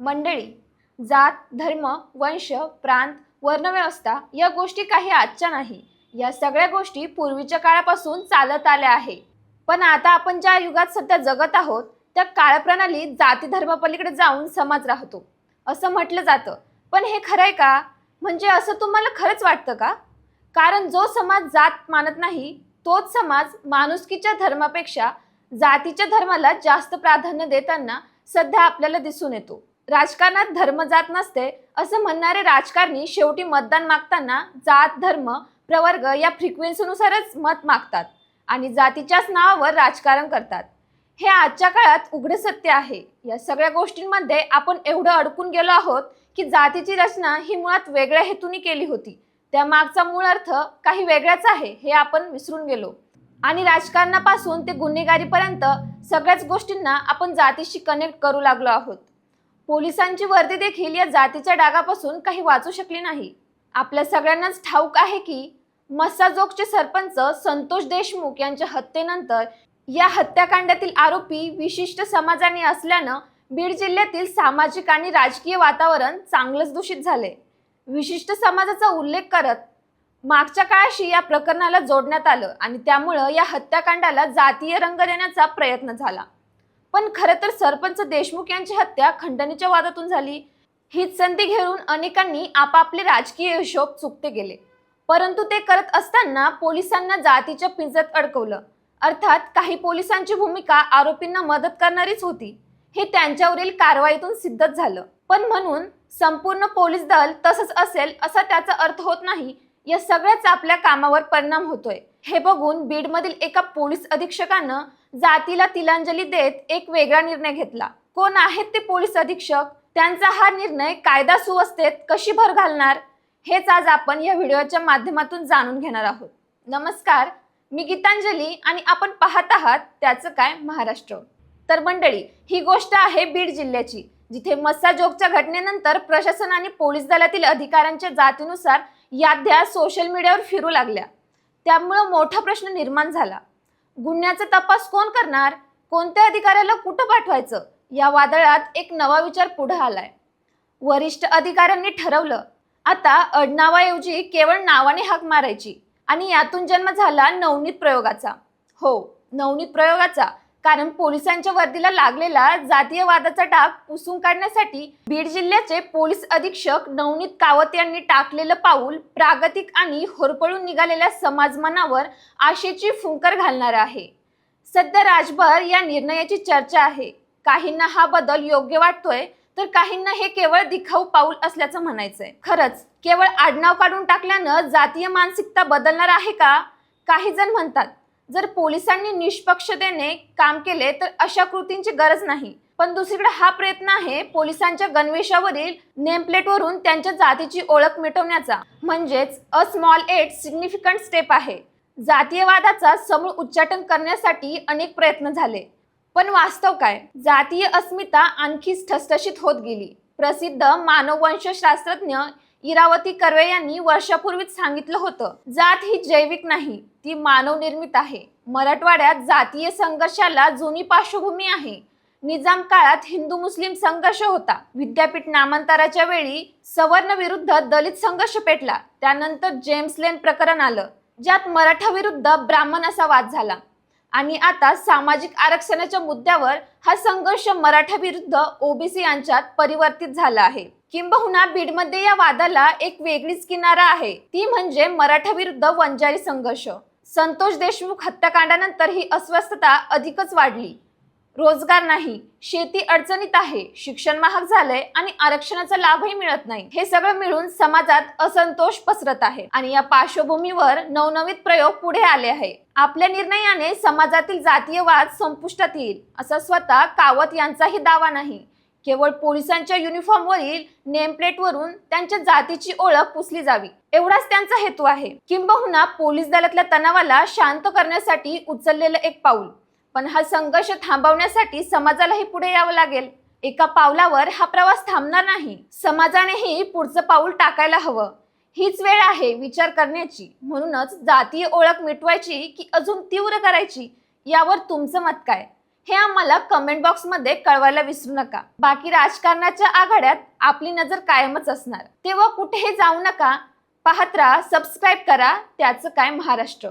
मंडळी जात धर्म वंश प्रांत वर्णव्यवस्था या गोष्टी काही आजच्या नाही. या सगळ्या गोष्टी पूर्वीच्या काळापासून चालत आल्या आहे. पण आता आपण ज्या युगात सध्या जगत आहोत त्या काळप्रणालीत जाती धर्मापलीकडे जाऊन समाज राहतो. असं म्हटलं जातं. पण हे खरं आहे का? म्हणजे असं तुम्हाला खरंच वाटतं का? कारण जो समाज जात मानत नाही तोच समाज माणुसकीच्या धर्मापेक्षा जातीच्या धर्माला जास्त प्राधान्य देताना सध्या आपल्याला दिसून येतो. राजकारणात धर्म जात नसते असं म्हणणारे राजकारणी शेवटी मतदान मागताना जात धर्म प्रवर्ग या फ्रिक्वेन्सीनुसारच मत मागतात आणि जातीच्याच नावावर राजकारण करतात. हे आजच्या काळात उघडे सत्य आहे. या सगळ्या गोष्टींमध्ये आपण एवढं अडकून गेलो आहोत की जातीची रचना ही मुळात वेगळ्या हेतूने केली होती. त्या मागचा मूळ अर्थ काही वेगळाच आहे हे आपण विसरून गेलो. आणि राजकारणापासून ते गुन्हेगारीपर्यंत सगळ्याच गोष्टींना आपण जातीशी कनेक्ट करू लागलो आहोत. पोलिसांची वर्दी देखील या जातीच्या डागापासून काही वाचू शकली नाही. आपल्या सगळ्यांनाच ठाऊक आहे की मस्साजोगचे सरपंच संतोष देशमुख यांच्या हत्येनंतर या हत्याकांडातील आरोपी विशिष्ट समाजाने असल्यानं बीड जिल्ह्यातील सामाजिक आणि राजकीय वातावरण चांगलंच दूषित झाले. विशिष्ट समाजाचा उल्लेख करत मागच्या काळाशी या प्रकरणाला जोडण्यात आलं आणि त्यामुळं या हत्याकांडाला जातीय रंग देण्याचा प्रयत्न झाला. पण खरं तर सरपंच देशमुख यांची हत्या खंडणीच्या वादातून झाली. हीच संधी घेऊन अनेकांनी आपापले राजकीय हिशोब चुकते गेले. परंतु ते करत असताना पोलिसांना जातीच्या पिंजत अडकवलं. अर्थात काही पोलिसांची भूमिका आरोपींना मदत करणारीच होती. हे त्यांच्यावरील कारवाईतून सिद्धच झालं. पण म्हणून संपूर्ण पोलीस दल तसंच असेल असा त्याचा अर्थ होत नाही या सगळ्याच आपल्या कामावर परिणाम होतोय. हे बघून बीडमधील एका पोलीस अधीक्षकानं जातीला तिलांजली देत एक वेगळा निर्णय घेतला. कोण आहेत ते पोलीस अधीक्षक? त्यांचा हा निर्णय कायदा सुव्यवस्थेत कशी भर घालणार? हेच आज आपण या व्हिडिओच्या माध्यमातून जाणून घेणार आहोत. नमस्कार मी गीतांजली आणि आपण पाहत आहात त्याचं काय महाराष्ट्र. तर मंडळी ही गोष्ट आहे बीड जिल्ह्याची जिथे मस्साजोगच्या घटनेनंतर प्रशासन आणि पोलीस दलातील अधिकाऱ्यांच्या जातीनुसार याद्या सोशल मीडियावर फिरू लागल्या. त्यामुळं मोठा प्रश्न निर्माण झाला. गुन्ह्याचा तपास कोण करणार? कोणत्या अधिकाऱ्याला कुठं पाठवायचं? या वादळात एक नवा विचार पुढे आलाय. वरिष्ठ अधिकाऱ्यांनी ठरवलं आता अडनावाऐवजी केवळ नावाने हाक मारायची आणि यातून जन्म झाला नवनीत प्रयोगाचा. हो नवनीत प्रयोगाचा. कारण पोलिसांच्या वर्दीला लागलेला जातीयवादाचा डाग पुसून काढण्यासाठी बीड जिल्ह्याचे पोलीस अधीक्षक नवनीत कावत यांनी टाकलेलं पाऊल प्रागतिक आणि होरपळून निघालेल्या समाजमनावर आशेची फुंकर घालणार आहे. सध्या राजभर या निर्णयाची चर्चा आहे. काहींना हा बदल योग्य वाटतोय तर काहींना हे केवळ दिखाऊ पाऊल असल्याचं म्हणायचंय. खरंच केवळ आडनाव काढून टाकल्यानं जातीय मानसिकता बदलणार आहे का? काही जण म्हणतात जर पोलिसांनी निष्पक्षतेने काम केले तर अशा कृतींची गरज नाही. पण दुसरीकडे हा प्रयत्न आहे पोलिसांच्या गणवेशावरील नेमप्लेटवरून त्यांच्या जातीची ओळख मिटवण्याचा. म्हणजेच a small but significant step आहे. जातीयवादाचा समूळ उच्चाटन करण्यासाठी अनेक प्रयत्न झाले. पण वास्तव काय? जातीय अस्मिता आणखीच ठसठशीत होत गेली. प्रसिद्ध मानववंशशास्त्रज्ञ इरावती कर्वे यांनी वर्षापूर्वीच सांगितलं होतं जात ही जैविक नाही ती मानव निर्मित आहे. मराठवाड्यात जातीय संघर्षाला जुनी पार्श्वभूमी आहे. निजाम काळात हिंदू मुस्लिम संघर्ष होता. विद्यापीठ नामांतराच्या वेळी सवर्ण विरुद्ध दलित संघर्ष पेटला. त्यानंतर जेम्स लेन प्रकरण आलं ज्यात मराठा विरुद्ध ब्राह्मण असा वाद झाला. आणि आता सामाजिक आरक्षणाच्या मुद्द्यावर हा संघर्ष मराठा विरुद्ध ओबीसी यांच्यात परिवर्तित झाला आहे. किंबहुना बीडमध्ये या वादाला एक वेगळीच किनारा आहे. ती म्हणजे मराठा विरुद्ध वंजारी संघर्ष. संतोष देशमुख हत्याकांडानंतर ही अस्वस्थता अधिकच वाढली. रोजगार नाही शेती अडचणीत आहे शिक्षण महाग झालंय आणि आरक्षणाचा लाभही मिळत नाही. हे सगळं मिळून समाजात असंतोष पसरत आहे आणि या पार्श्वभूमीवर नवनवीन प्रयोग पुढे आले आहे. आपल्या निर्णयाने समाजातील जातीय वाद संपुष्टात येईल असा स्वतः कावत यांचाही दावा नाही. केवळ पोलिसांच्या युनिफॉर्मवरील नेमप्लेटवरून त्यांच्या जातीची ओळख पुसली जावी. एवढाच त्यांचा हेतू आहे. किंबहुना पोलीस दलातल्या तणावाला शांत करण्यासाठी उचललेलं एक पाऊल. पण हा संघर्ष थांबवण्यासाठी समाजालाही पुढे यावं लागेल. एका पावलावर हा प्रवास थांबणार नाही. समाजानेही पुढचं पाऊल टाकायला हवं. हीच वेळ आहे विचार करण्याची. म्हणूनच जातीय ओळख मिटवायची की अजून तीव्र करायची? यावर तुमचं मत काय? हे आम्हाला कमेंट बॉक्समध्ये कळवायला विसरू नका. बाकी राजकारणाच्या आघाड्यात आपली नजर कायमच असणार. तेव्हा कुठेही जाऊ नका. पाहत राहा सबस्क्राईब करा. त्याचं काय महाराष्ट्र?